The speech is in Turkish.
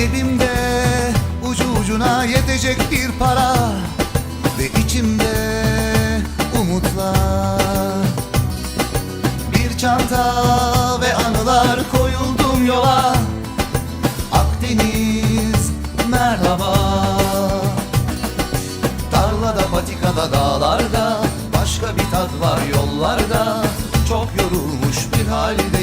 Cebimde ucu ucuna yetecek bir para Ve içimde umutlar. Bir çanta ve anılar koyuldum yola. Akdeniz merhaba. Tarlada patikada dağlarda Başka bir tat var yollarda. Çok yorulmuş bir halde.